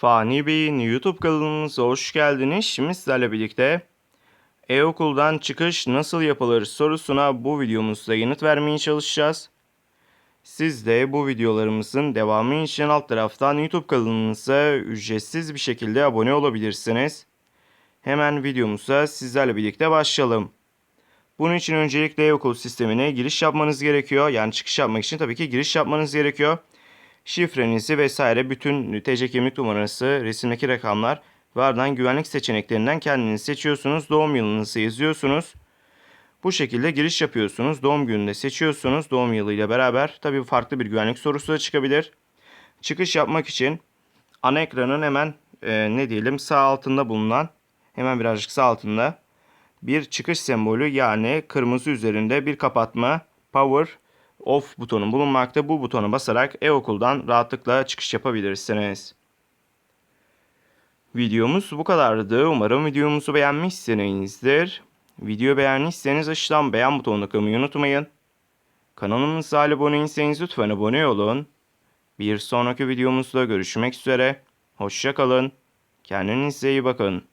Fani Bey'in YouTube kanalımıza hoş geldiniz. Şimdi sizlerle birlikte e-okuldan çıkış nasıl yapılır sorusuna bu videomuzda yanıt vermeye çalışacağız. Siz de bu videolarımızın devamı için alt taraftan YouTube kanalımıza ücretsiz bir şekilde abone olabilirsiniz. Hemen videomuza sizlerle birlikte başlayalım. Bunun için öncelikle e-okul sistemine giriş yapmanız gerekiyor. Yani çıkış yapmak için tabii ki giriş yapmanız gerekiyor şifrenizi vesaire bütün TC kimlik numarası, resimdeki rakamlar ve ardından güvenlik seçeneklerinden kendinizi seçiyorsunuz. Doğum yılınızı yazıyorsunuz. Bu şekilde giriş yapıyorsunuz. Doğum gününde seçiyorsunuz. Doğum yılıyla beraber tabii farklı bir güvenlik sorusu da çıkabilir. Çıkış yapmak için ana ekranın hemen e, ne diyelim sağ altında bulunan hemen birazcık sağ altında bir çıkış sembolü yani kırmızı üzerinde bir kapatma power off butonu bulunmakta. Bu butona basarak e-okuldan rahatlıkla çıkış yapabilirsiniz. Videomuz bu kadardı. Umarım videomuzu beğenmişsinizdir. Video beğendiyseniz aşağıdan beğen butonuna kılmayı unutmayın. Kanalımıza abone değilseniz lütfen abone olun. Bir sonraki videomuzda görüşmek üzere. Hoşçakalın. Kendinize iyi bakın.